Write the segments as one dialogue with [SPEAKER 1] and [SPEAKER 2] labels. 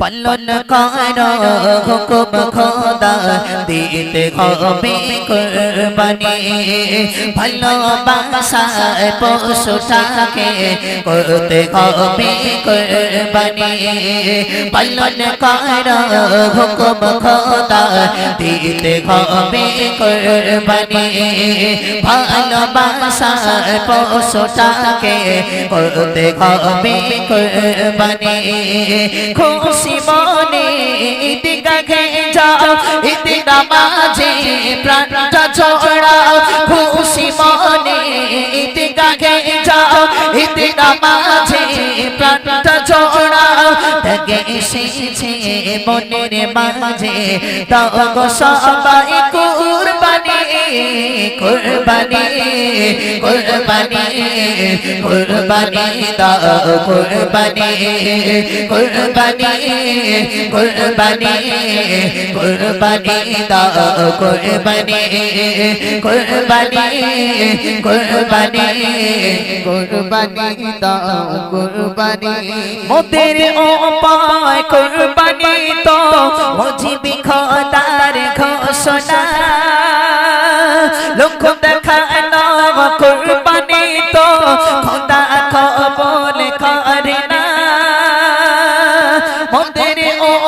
[SPEAKER 1] পালন করো, হুকুম খোদা, দিতে হবে কুরবানি। ভালোবাসায় পশুটাকে করতে হবে কুরবানি। পালন করো, হুকুম খোদা, দিতে হবে কুরবানি। ভালোবাসায় পশুটাকে করতে হবে কুরবানি। খুশি মনে দিকে যাও ইতিরা মাঝে প্রাণটা ছড়াও খুশি মনে দিকে যাও ইতিরা মাঝে প্রাণটা ছড়াও থেকে এসেছে মনের মাঝে দাও সবাই কুরবানি কুরবানি কুরবানি দাও, কুরবানি কুরবানি কুরবানি কুরবানি দাও, কুরবানি কুরবানি কুরবানি
[SPEAKER 2] কুরবানি দাও, কুরবানি।
[SPEAKER 1] মোদের উপায় কুরবানি তো মজিবি খোদার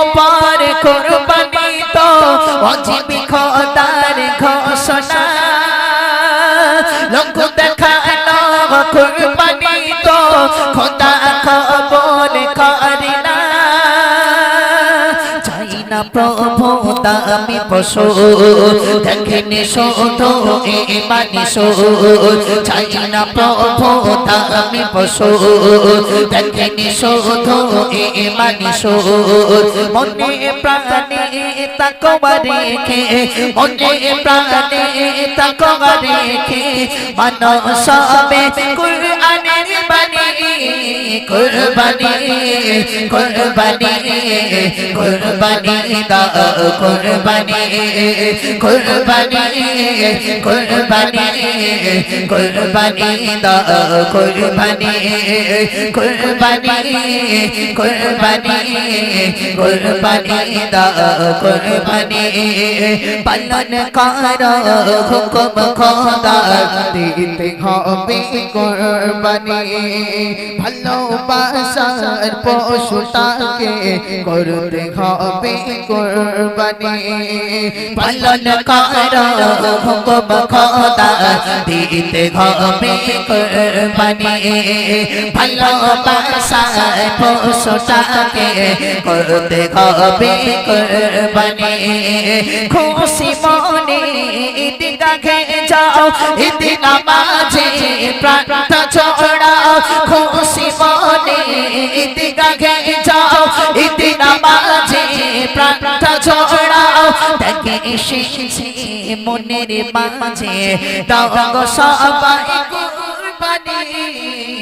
[SPEAKER 1] কোরবানি কুরবানি তো অজীবি খোদার ঘোষণা। লোক দেখানো কোরবানি তো খোদা খবর করে না। চাই না প্রভু দামি পশু। দেখেনি শোধ এ মানি চাই না পশু। দেখেনি শোধ এ মনে প্রাণে তাকবা রেখে। মনে প্রাণে তাকবা রেখে। মানস সবে কুরআনের বাণী কুরবানি কুরবানি কুরবানি দাও কুরবানি কুরবানি কুরবানি কুরবানি দাও কুরবানি কুরবানি কুরবানি কুরবানি দাও কুরবানি। পালন করো, হুকুম খোদা,
[SPEAKER 2] দিতে হবে কুরবানি। ভালোবাসার পশুটাকে করতে হবে কুরবানি।
[SPEAKER 1] পালন করো, হুকুম খোদা, দিতে হবে কুরবানি। ভালোবাসায় পশুটাকে করতে হবে কুরবানি। খুশি মনে ঈদগাহে যাও ঈদ নামাজে প্রান্ত ছড়াও খুশি মনে ঈদগাহে যাও ইতি নামাজে প্রান্ত ছড়াও তাকে এসেছি মনের মাঝে গো সবাই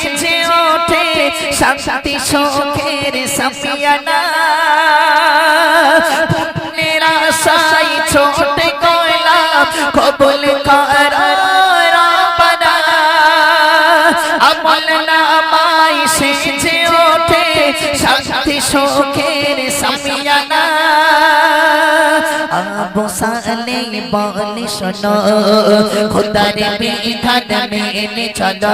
[SPEAKER 1] সেজে ওঠে শান্তি সুখের সাফিয়ানা। পুনেরা সাই ছোটে গলা কবুল কর রব্বানা আমল না আমায় সেজে ওঠে শান্তি সুখের সামিয়ানা আবু সালে বলে শোনো, খোদার বিধান মেনে চলো।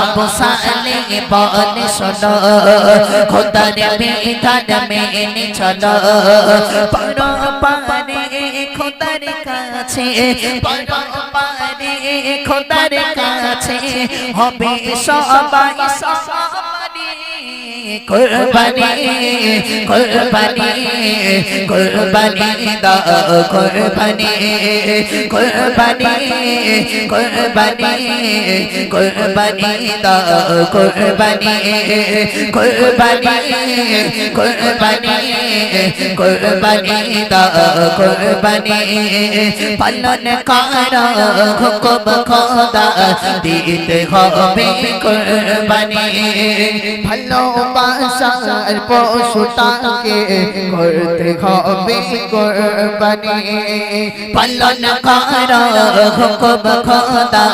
[SPEAKER 1] আবু সালে বলে শোনো, খোদার বিধান মেনে চলো। পড়ো পারে খোদার কাছে পড়ো পারে খোদার হবে সবাই কুরবানি কুরবানি কুরবানি দাও, কুরবানি কুরবানি কুরবানি কুরবানি দাও, কুরবানি কুরবানি কুরবানি কুরবানি দাও, কুরবানি। পালন কর, হুকুম খোদা, দিতে হবে কুরবানি।
[SPEAKER 2] ভালোবাসার পশুটাকে করতে হবে কোরবানি।
[SPEAKER 1] পালন কর হুকুম খোদা,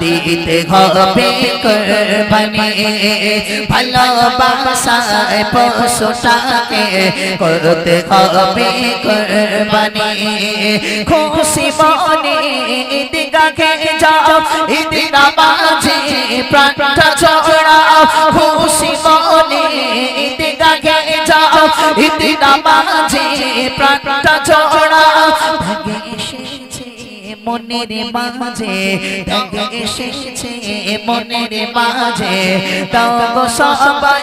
[SPEAKER 1] দিতে হবে কুরবানি। ভালোবাসায় পশুটাকে করতে হবে কুরবানি। খুশি মনে ঈদগাহে যাও ঈদ নামাজে প্রাণটা ছড়াও। খুশি মনে ঈদগাহে যাও ঈদ নামাজে প্রাণটা ছড়াও ভাগে এসেছে মনের মাঝে ভাগে এসেছে মনের মাঝে তাও সবাই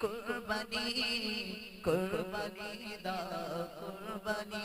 [SPEAKER 1] কুরবানি কুরবানি দা কুরবানি।